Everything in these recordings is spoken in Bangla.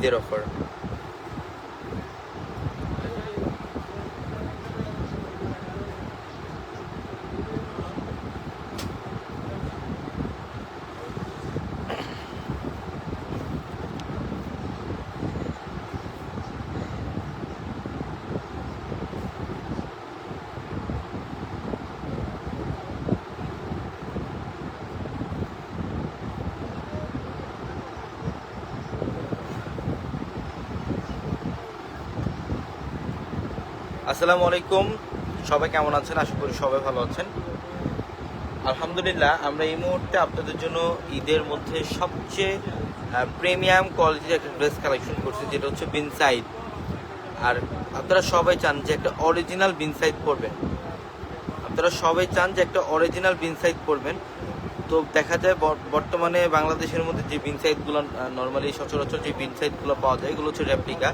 ঈদের অফার আসসালামু আলাইকুম। সবাই কেমন আছেন? আশা করি সবাই ভালো আছেন। আলহামদুলিল্লাহ, আমরা এই মুহূর্তে আপনাদের জন্য ঈদের মধ্যে সবচেয়ে প্রিমিয়াম কোয়ালিটির একটা ড্রেস কালেকশন করছি, যেটা হচ্ছে বিনসাইড আর আপনারা সবাই চান যে একটা অরিজিনাল বিনসাইড পরবেন। আপনারা সবাই চান যে একটা অরিজিনাল বিনসাইড পরবেন। তো দেখা যায় বর্তমানে বাংলাদেশের মধ্যে যে বিনসাইডগুলো নর্মালি সচরাচর যে বিনসাইডগুলো পাওয়া যায়, এগুলো হচ্ছে রেপ্লিকা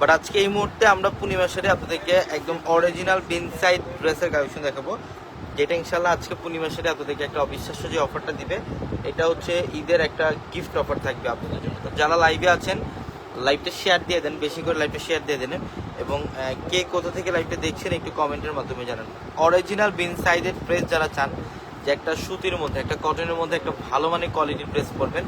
বাট আজকে এই মুহূর্তে আমরা পূর্ণিমা সারে আপনাদেরকে একদম অরিজিনাল বিনসাইড ড্রেসের কালেকশন দেখাবো। যেটা ইনশাল্লাহ আজকে পূর্ণিমা সারে আপনাদেরকে একটা অবিশ্বাস্য যে অফারটা দিবে। এটা হচ্ছে ঈদের একটা গিফট অফার থাকবে আপনাদের জন্য। যারা লাইভে আছেন লাইভটা শেয়ার দিয়ে দেন, বেশি করে লাইভটা শেয়ার দিয়ে দেন। এবং কে কোথা থেকে লাইভটা দেখছেন একটু কমেন্টের মাধ্যমে জানান। অরিজিনাল বিনসাইডের প্রেস যারা চান, যে একটা সুতির মধ্যে, একটা কটনের মধ্যে একটা ভালো মানের কোয়ালিটির প্রেস পরবেন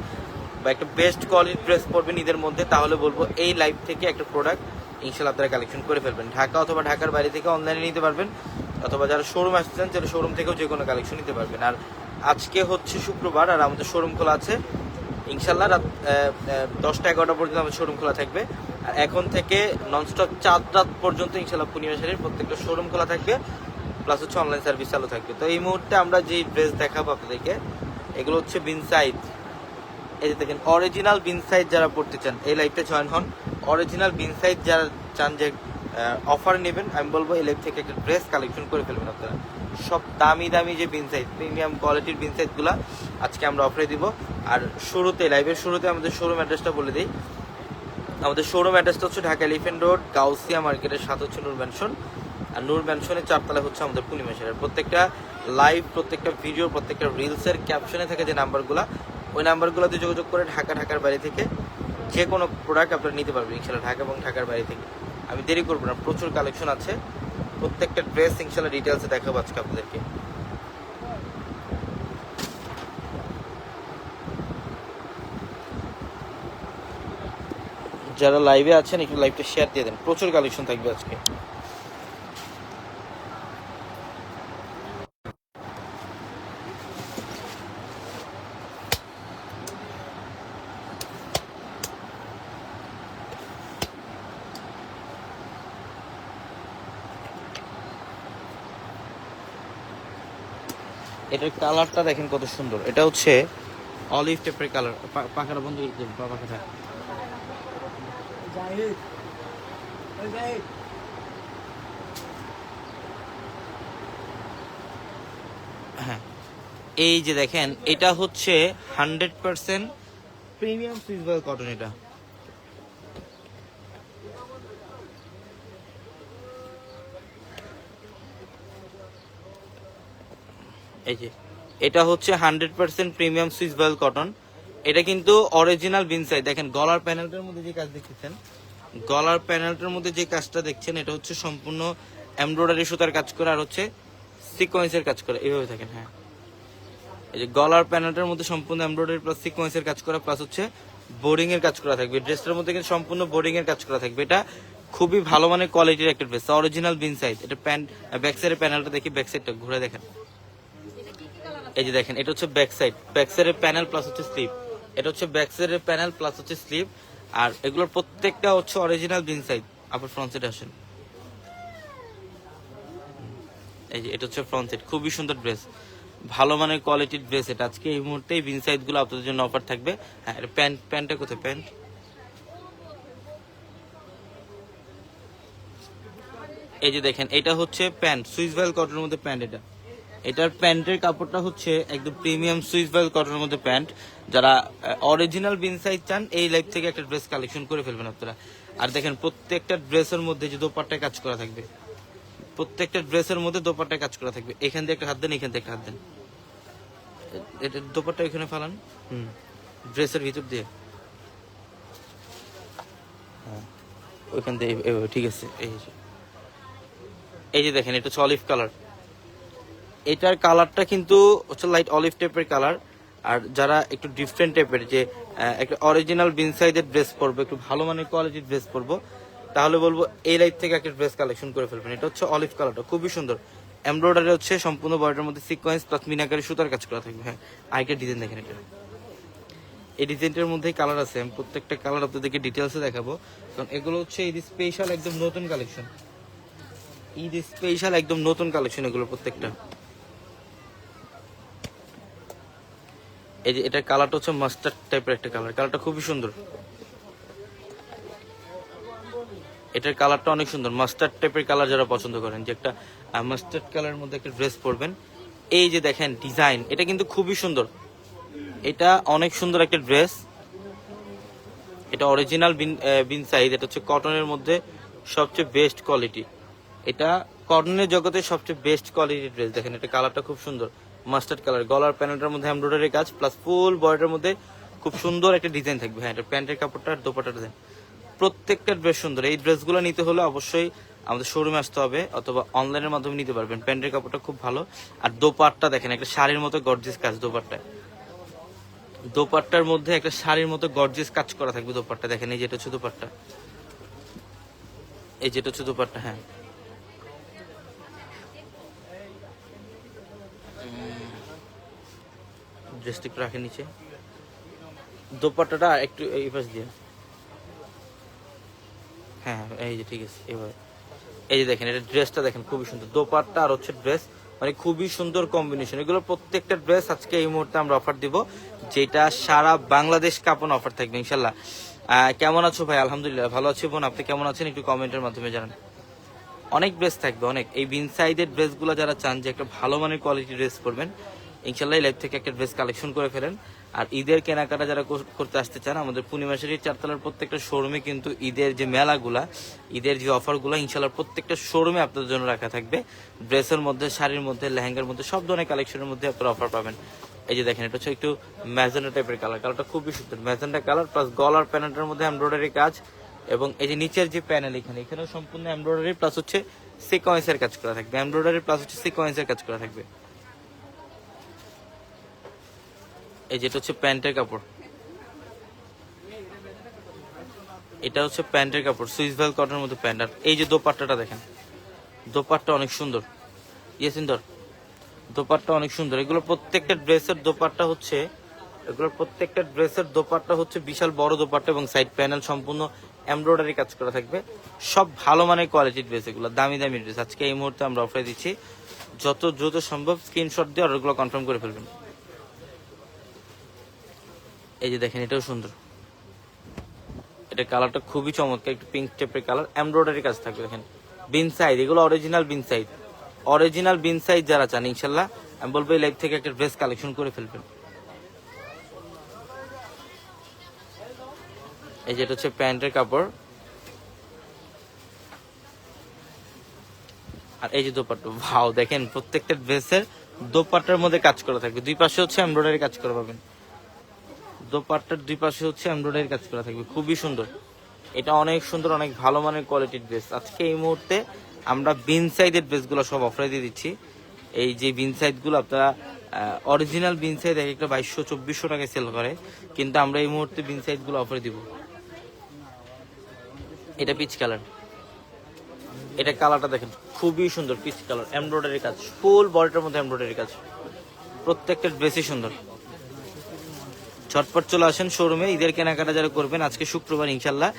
বা একটা বেস্ট কোয়ালিটির ড্রেস পরবেন ঈদের মধ্যে, তাহলে বলব এই লাইভ থেকে একটা প্রোডাক্ট ইনশাল্লাহ আপনারা কালেকশন করে ফেলবেন। ঢাকা অথবা ঢাকার বাইরে থেকে অনলাইনে নিতে পারবেন, অথবা যারা শোরুম আসছেন, যারা শোরুম থেকেও যে কোনো কালেকশন নিতে পারবেন। আর আজকে হচ্ছে শুক্রবার, আর আমাদের শোরুম খোলা আছে। ইনশাল্লাহ রাত দশটা এগারোটা পর্যন্ত আমাদের শোরুম খোলা থাকবে। আর এখন থেকে ননস্টপ চার রাত পর্যন্ত ইনশাল্লাহ পূর্ণিমা শাড়ির প্রত্যেকটা শোরুম খোলা থাকবে প্লাস হচ্ছে অনলাইন সার্ভিস চালু থাকবে। তো এই মুহূর্তে আমরা যে ড্রেস দেখাবো আপনাদেরকে, এগুলো হচ্ছে বিনসাইড এই যে দেখেন অরিজিনাল বিনসাইড যারা পড়তে চান, এই লাইফটা জয়েন হন। অরিজিনাল বিনসাইড যারা চান যে অফার নেবেন, আমি বলব এই লাইফ থেকে একটা ড্রেস কালেকশন করে ফেলবেন আপনারা। সব দামি দামি যে বিনসাইড প্রিমিয়াম কোয়ালিটির বিনসাইডগুলো আজকে আমরা অফারে দিব। আর শুরুতে লাইভের শুরুতে আমাদের শোরুম অ্যাড্রেসটা বলে দিই। আমাদের শোরুম অ্যাড্রেসটা হচ্ছে ঢাকা এলিফেন্ট রোড গাউসিয়া মার্কেটের সাথে হচ্ছে নূর ম্যানশন আর নূর ম্যানশনের চারতলা হচ্ছে আমাদের পূর্ণিমা সেরার প্রত্যেকটা লাইভ প্রত্যেকটা ভিডিও প্রত্যেকটা রিলসের ক্যাপশনে থাকে যে নাম্বারগুলো ওই নাম্বারগুলোতে যোগাযোগ করে ঢাকা, ঢাকার বাইরে থেকে যে কোনো প্রোডাক্ট আপনারা নিতে পারবেন ইনশাল্লাহ ঢাকা এবং ঢাকার বাইরে থেকে। আমি দেরি করব না, প্রচুর কালেকশন আছে। প্রত্যেকটা ড্রেস ইনশাল্লাহ ডিটেলসে দেখাবো আজকে আপনাদেরকে। যারা লাইভে আছেন, একটু লাইভটা শেয়ার দিয়ে দেন। প্রচুর কালেকশন থাকবে আজকে। এটার কালারটা দেখেন কত সুন্দর। এটা হচ্ছে অলিভ টেপের কালার পাখাটা বন্ধ করে দেবো পাখাটা। হ্যাঁ। এই যে দেখেন, এটা হচ্ছে হান্ড্রেড পার্সেন্ট প্রিমিয়াম সুইসবল কটন এটা। এই যে, এটা হচ্ছে hundred percent premium Swiss cotton. এটা কিন্তু অরিজিনাল বিনসাই দেখেন গলার প্যানেলটার মধ্যে যে কাজ দেখতেছেন গলার প্যানেলটার মধ্যে যে কাজটা দেখছেন এটা হচ্ছে সম্পূর্ণ এমব্রয়ডারি সুতার কাজ করে আর হচ্ছে সিকোয়েন্সের কাজ করে। এইভাবে থাকেন হ্যাঁ। এই যে গলার প্যানেলটার মধ্যে সম্পূর্ণ এমব্রয়ডারি প্লাস সিকোয়েন্সের কাজ করা প্লাস হচ্ছে বোর্ডিং এর কাজ করা থাকবে। ড্রেসটার মধ্যে কিন্তু সম্পূর্ণ বোর্ডিং এর কাজ করা থাকবে। এটা খুবই ভালো মানের কোয়ালিটির একটা ড্রেস অরিজিনাল বিন সাইজ এটা প্যান্ট ব্যাক সাইডের প্যানেলটা দেখি ব্যাক সাইডটা ঘুরে দেখেন। এই যে দেখেন এটা হচ্ছে ব্যাক সাইড ব্যাক সাইডের প্যানেল প্লাস হচ্ছে স্লিপ এটা হচ্ছে ব্যাক সাইডের প্যানেল প্লাস হচ্ছে স্লিপ আর এগুলোর প্রত্যেকটা হচ্ছে অরিজিনাল বিন সাইড আপনার ফ্রন্ট সাইড আসেন। এই যে, এটা হচ্ছে ফ্রন্ট সাইড খুবই সুন্দর ড্রেস ভালো মানের কোয়ালিটির ড্রেস এটা। আজকে এই মুহূর্তে বিন সাইডগুলো আপনাদের জন্য অফার থাকবে। হ্যাঁ প্যান্ট প্যান্টটা কোথায়? প্যান্ট এই যে দেখেন, এটা হচ্ছে প্যান্ট সুইস ভ্যাল কটনের মধ্যে প্যান্ট এটা। এটার প্যান্টের কাপড়টা হচ্ছে একদম প্রিমিয়াম সুইস ভ্যাল কটনের মধ্যে প্যান্ট। যারা অরিজিনাল বিন সাইজ চান, এই লাইফ থেকে একটা ড্রেস কালেকশন করে ফেলবেন আপনারা। আর দেখেন, প্রত্যেকটা ড্রেসের মধ্যে যে দোপাট্টায় কাজ করা থাকবে, প্রত্যেকটা ড্রেসের মধ্যে দোপাট্টায় কাজ করা থাকবে। এখান দিয়ে একটা হাত দেন, এখান থেকে একটা হাত দেন। এটা দোপাট্টা এখানে ফালান। হুম ড্রেসের ভিতর দিয়ে। হ্যাঁ ওইখান থেকে এই- ঠিক আছে, এই এই যে দেখেন, এটা হচ্ছে অলিভ কালার এটার কালারটা কিন্তু হচ্ছে লাইট অলিভ টাইপের কালার। আর যারা একটু ডিফারেন্ট টাইপের যে একটা অরিজিনাল বিন সাইজের ড্রেস পরবো, একটু ভালো মানের কোয়ালিটির ড্রেস পরবো, তাহলে বলব এই লাইট থেকে একটা ড্রেস কালেকশন করে ফেলবেন। এটা হচ্ছে অলিভ কালারটা খুবই সুন্দর। এমব্রয়ডারি হচ্ছে সম্পূর্ণ বডির মধ্যে সিকোয়েন্স প্লাস মিনাকারি সুতার কাজ করা থাকবে। হ্যাঁ আরেকটা ডিজাইন দেখেন এটা। এই ডিজাইনটার মধ্যেই কালার আছে, আমি প্রত্যেকটা কালার আপনাদেরকে ডিটেলসে দেখাবো। কারণ এগুলো হচ্ছে ঈদ স্পেশাল একদম নতুন কালেকশন ঈদ স্পেশাল একদম নতুন কালেকশন এগুলো প্রত্যেকটা। এই যে এটার কালারটা হচ্ছে মাস্টার্ড টাইপের একটা কালার কালারটা খুবই সুন্দর। এটার কালারটা অনেক সুন্দর। মাস্টার্ড টাইপের কালার যারা পছন্দ করেন, যে একটা মাস্টার্ড কালারের মধ্যে একটা ড্রেস পরবেন। এই যে দেখেন ডিজাইন এটা কিন্তু খুবই সুন্দর। এটা অনেক সুন্দর একটা ড্রেস এটা অরিজিনাল বিন বিন সাইজ এটা হচ্ছে কটনের মধ্যে সবচেয়ে বেস্ট কোয়ালিটি এটা কটনের জগতে সবচেয়ে বেস্ট কোয়ালিটির ড্রেস দেখেন, এটা কালারটা খুব সুন্দর। Mustard colour. গলার প্যানেলটার মধ্যে এমব্রয়ডারি কাজ প্লাস ফুল বডির মধ্যে খুব সুন্দর একটা ডিজাইন থাকবে। হ্যাঁ এটা প্যান্টের কাপড়টা আর দোপাটা দেন প্রত্যেকটা ড্রেস সুন্দর। এই ড্রেসগুলো নিতে হলে অবশ্যই আমাদের শোরুমে আসতে হবে, অথবা অনলাইনের মাধ্যমে নিতে পারবেন। প্যান্টের কাপড়টা খুব ভালো। আর দোপাট্টা দেখেন, একটা শাড়ির মতো গর্জিস কাজ দোপাট্টায় দোপাট্টার মধ্যে একটা শাড়ির মতো গর্জিয়াস কাজ করা থাকবে দোপাট্টা। দেখেন, এই যেটা হচ্ছে দোপাট্টা। এই যেটা হচ্ছে দোপাট্টা হ্যাঁ। ড্রেসটা একটু রাখেন নিচে। দোপাট্টাটা একটু এই পাশ দিয়ে। হ্যাঁ এই যে ঠিক আছে, এবার। এই যে দেখেন, এটা ড্রেসটা দেখেন, খুবই সুন্দর। দোপাট্টা আর হচ্ছে ড্রেস মানে খুবই সুন্দর কম্বিনেশন এগুলো প্রত্যেকটা ড্রেস আজকে এই মুহূর্তে আমরা অফার দিব, যেটা সারা বাংলাদেশ কাপন অফার থাকবে ইনশাল্লাহ কেমন আছো ভাই? আলহামদুলিল্লাহ, ভালো আছি বোন। আপনি কেমন আছেন? একটু কমেন্টের মাধ্যমে জানান। অনেক ড্রেস থাকবে, অনেক। এই বিন সাইডের ড্রেসগুলো যারা চান যে একটা ভালো মানের কোয়ালিটি ড্রেস করবেন ইনশাল্লাহ লাইভ থেকে একটা ড্রেস কালেকশন করে ফেলেন। আর ঈদের কেনাকাটা যারা করতে আসতে চান, আমাদের পূর্ণিমাসের চারতলার প্রত্যেকটা শোরুমে কিন্তু ঈদের যে মেলাগুলা, ঈদের যে অফারগুলো ইনশাল্লাহ প্রত্যেকটা শোরুমে আপনাদের জন্য রাখা থাকবে। ড্রেসের মধ্যে, শাড়ির মধ্যে, লেহেঙ্গার মধ্যে, সব ধরনের কালেকশনের মধ্যে আপনারা অফার পাবেন। এই যে দেখেন, এটা হচ্ছে একটু ম্যাজেন্ডা টাইপের কালার কালারটা খুবই সুন্দর। ম্যাজেন্ডা কালার প্লাস গলার প্যানেলটার মধ্যে এমব্রয়ডারি কাজ এবং এই যে নিচের যে প্যানেল এখানে, এখানেও সম্পূর্ণ এমব্রয়ডারি প্লাস হচ্ছে সিকোয়েন্সের কাজ করা থাকবে। এমব্রয়ডারি প্লাস হচ্ছে সিকোয়েন্সের কাজ করা থাকবে। এই যেটা হচ্ছে প্যান্টের কাপড়। এটা হচ্ছে প্যান্টের কাপড়, সুইস ভ্যাল কটনের মধ্যে প্যান্ট। আর এই যে দোপাট্টাটা দেখেন, দোপাট্টা অনেক সুন্দর। ইয়ে সুন্দর দোপাট্টা অনেক সুন্দর। এগুলো প্রত্যেকটা ড্রেসের দোপাট্টা হচ্ছে, এগুলোর প্রত্যেকটা ড্রেসের দোপাট্টা হচ্ছে বিশাল বড় দোপাট্টা এবং সাইড প্যানেল সম্পূর্ণ এমব্রয়ডারি কাজ করা থাকবে। সব ভালো মানের কোয়ালিটির ড্রেস এগুলো, দামি দামি ড্রেস আজকে এই মুহূর্তে আমরা অফারে দিচ্ছি, যত দ্রুত সম্ভব স্ক্রিনশট দিয়ে অর্ডারগুলো কনফার্ম করে ফেলবেন। এই যে দেখেন, এটাও সুন্দর। এটা কালারটা খুবই চমৎকার, একটু পিঙ্ক টাইপের কালার। এমব্রয়ডারি কাজ থাকবে, দেখেন। বিন সাইজ, এগুলো অরিজিনাল বিন সাইজ। অরিজিনাল বিন সাইজ যারা চান, ইনশাল্লাহ, আমি বলব এই লাইভ থেকে একটা ড্রেস কালেকশন করে ফেলবেন। এই যেটা হচ্ছে প্যান্টের কাপড়। আর এই যে দোপাট্টা ভাও দেখেন, প্রত্যেকটা ড্রেসের দোপাট্টার মধ্যে কাজ করা থাকবে। দুই পাশে হচ্ছে এমব্রয়ডারি কাজ করা পাবেন। দোপাট্টার দুই পাশে হচ্ছে এমব্রয়ডারি কাজ করা থাকবে। খুবই সুন্দর। এটা অনেক সুন্দর, অনেক ভালো মানের কোয়ালিটির ড্রেস আজকে এই মুহূর্তে আমরা বিন সাইডের ড্রেসগুলো সব অফারে দিয়ে দিচ্ছি। এই যে বিন সাইডগুলো আপনারা অরিজিনাল বিন সাইড এক একটা বাইশশো, চব্বিশশো টাকায় সেল করে। কিন্তু আমরা এই মুহূর্তে বিন সাইডগুলো অফারে দিব। এটা পিচ কালার এটা কালারটা দেখেন, খুবই সুন্দর পিচ কালার এমব্রয়ডারি কাজ ফুল বডিটার মধ্যে এমব্রয়ডারি কাজ। প্রত্যেকটা ড্রেসই সুন্দর। ঝটপট চলে আসেন শোরুমে ঈদের কেনাকাটা যারা করবেন, আজকে শুক্রবার ইনশাল্লাহ।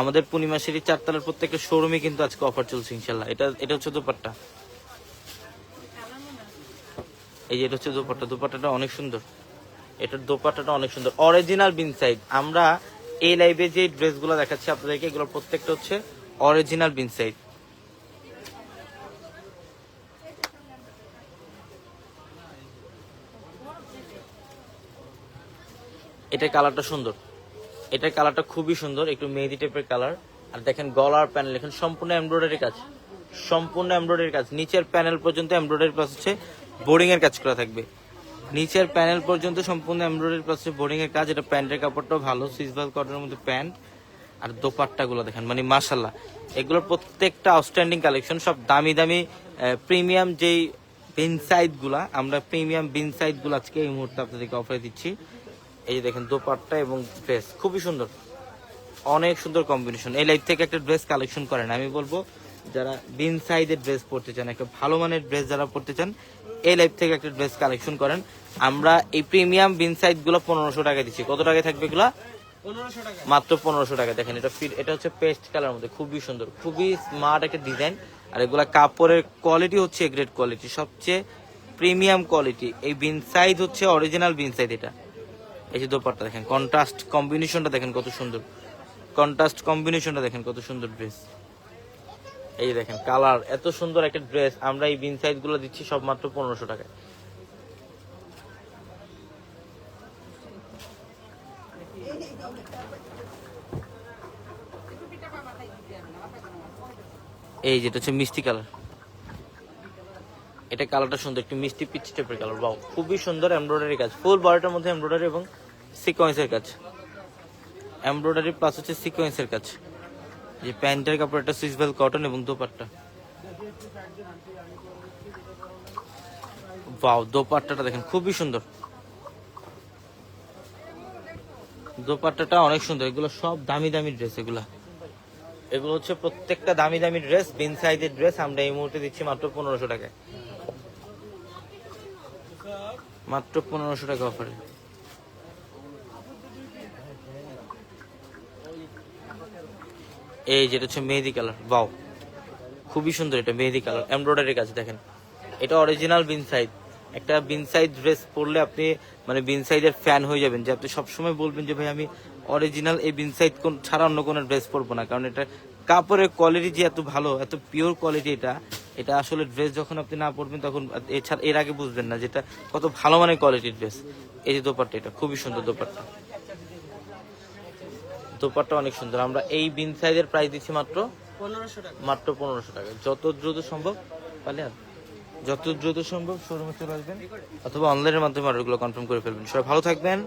আমাদের পূর্ণিমা সিঁড়ি চারতলার প্রত্যেকটা শোরুমে কিন্তু আজকে অফার চলছে ইনশাল্লাহ। এটা এটা হচ্ছে দোপাট্টা। এই যে এটা হচ্ছে দোপাট্টা। দোপাট্টাটা অনেক সুন্দর। এটার দোপাট্টাটা অনেক সুন্দর। অরিজিনাল বিন সাইড আমরা এই লাইভে যে ড্রেসগুলো দেখাচ্ছি আপনাদেরকে এগুলো প্রত্যেকটা হচ্ছে অরিজিনাল বিন সাইড এটার কালারটা সুন্দর। এটার কালারটা খুবই সুন্দর, একটু মেহেদি টাইপের কালার। আর দেখেন গলার প্যানেল এখানে সম্পূর্ণ এমব্রয়ডারি কাজ। সম্পূর্ণ এমব্রয়ডারি কাজ। নিচের প্যানেল পর্যন্ত এমব্রয়ডারি প্লাস হচ্ছে এর কাজ করা থাকবে। নিচের প্যানেল পর্যন্ত সম্পূর্ণ এমব্রয়ডারি প্লাস হচ্ছে এর কাজ। এটা প্যান্টের কাপড়টাও ভালো সুইসবাল কটনের মধ্যে প্যান্ট। আর দোপাট্টাগুলো দেখেন মানে মাশাল্লাহ এগুলোর প্রত্যেকটা আউটস্ট্যান্ডিং কালেকশন সব দামি দামি প্রিমিয়াম যেই বিনসাইডগুলা, আমরা প্রিমিয়াম বিনসাইডগুলো আজকে এই মুহূর্তে আপনাদেরকে অফারে দিচ্ছি। এই যে দেখেন দোপাট্টা এবং ড্রেস খুবই সুন্দর। অনেক সুন্দর কম্বিনেশন এই লাইফ থেকে একটা ড্রেস কালেকশন করেন। আমি বলব যারা বিন সাইজের ড্রেস পরতে চান একটা ভালো মানের ড্রেস যারা পরতে চান এই লাইফ থেকে একটা ড্রেস কালেকশন করেন। আমরা এই প্রিমিয়াম বিন সাইজগুলো পনেরোশো টাকা দিচ্ছি। কত টাকায় থাকবে এগুলা? মাত্র পনেরোশো টাকা দেখেন এটা ফিট এটা হচ্ছে পেস্ট কালার মধ্যে। খুবই সুন্দর খুবই স্মার্ট একটা ডিজাইন আর এগুলা কাপড়ের কোয়ালিটি হচ্ছে গ্রেট কোয়ালিটি সবচেয়ে প্রিমিয়াম কোয়ালিটি এই বিন সাইজ হচ্ছে অরিজিনাল বিন সাইজ এটা। এই যে দোপাট্টা দেখেন কন্ট্রাস্ট কম্বিনেশনটা দেখেন কত সুন্দর। কন্ট্রাস্ট কম্বিনেশনটা দেখেন কত সুন্দর ড্রেস এই দেখেন কালার এত সুন্দর একটা ড্রেস আমরা এই বিন সাইজগুলো দিচ্ছি সব মাত্র পনেরোশো টাকায়। এই যেটা হচ্ছে মিষ্টি কালার এটা কালারটা সুন্দর, একটু মিষ্টি পিচ টাইপের কালার। বাও খুবই সুন্দর এমব্রয়ডারি কাজ। ফুল বডিটার মধ্যে এমব্রয়ডারি এবং সিকোয়েন্সের কাজ। এমব্রয়ডারি প্লাস হচ্ছে সিকোয়েন্সের কাজ। যে প্যান্টের কাপড়টা সুইস ভেল কটন এবং দোপাট্টা। বাও দোপাট্টাটা দেখেন, খুবই সুন্দর। দোপাট্টাটা অনেক সুন্দর। এগুলো সব দামি দামি ড্রেস এগুলা। এগুলো হচ্ছে প্রত্যেকটা দামি দামি ড্রেস বিন সাইজের ড্রেস আমরা এই মুহূর্তে দিচ্ছি মাত্র পনেরোশো টাকায়। মাত্র পনেরোশো টাকা অফারে এই যেটা হচ্ছে মেহেদি কালার বাও খুবই সুন্দর এটা, মেহেদি কালার এমব্রয়ডারি কাজ দেখেন। এটা অরিজিনাল বিন সাইজ একটা বিন সাইজ ড্রেস পরলে আপনি মানে বিন সাইজের ফ্যান হয়ে যাবেন, যে আপনি সবসময় বলবেন যে, ভাই, আমি অরিজিনাল এই বিন সাইজ কোন, ছাড়া অন্য কোনো ড্রেস পরবো না। কারণ এটা কাপড়ের কোয়ালিটি যে এত ভালো, এত পিওর কোয়ালিটি এটা এটা আসলে ড্রেস যখন আপনি না পরবেন তখন এছাড়া এর আগে বুঝবেন না যেটা কত ভালো মানের কোয়ালিটির ড্রেস এই যে দোপাট্টা এটা খুবই সুন্দর দোপাট্টা। দোপাট্টা অনেক সুন্দর। আমরা এই বিন সাইজের প্রাইস দিচ্ছি মাত্র পনেরোশো টাকা। মাত্র পনেরোশো টাকা। যত দ্রুত সম্ভব পারলে আর যত দ্রুত সম্ভব শোরুমে চলে আসবেন। অথবা অনলাইনের মাধ্যমে অর্ডারগুলো কনফার্ম করে ফেলবেন। সবাই ভালো থাকবেন।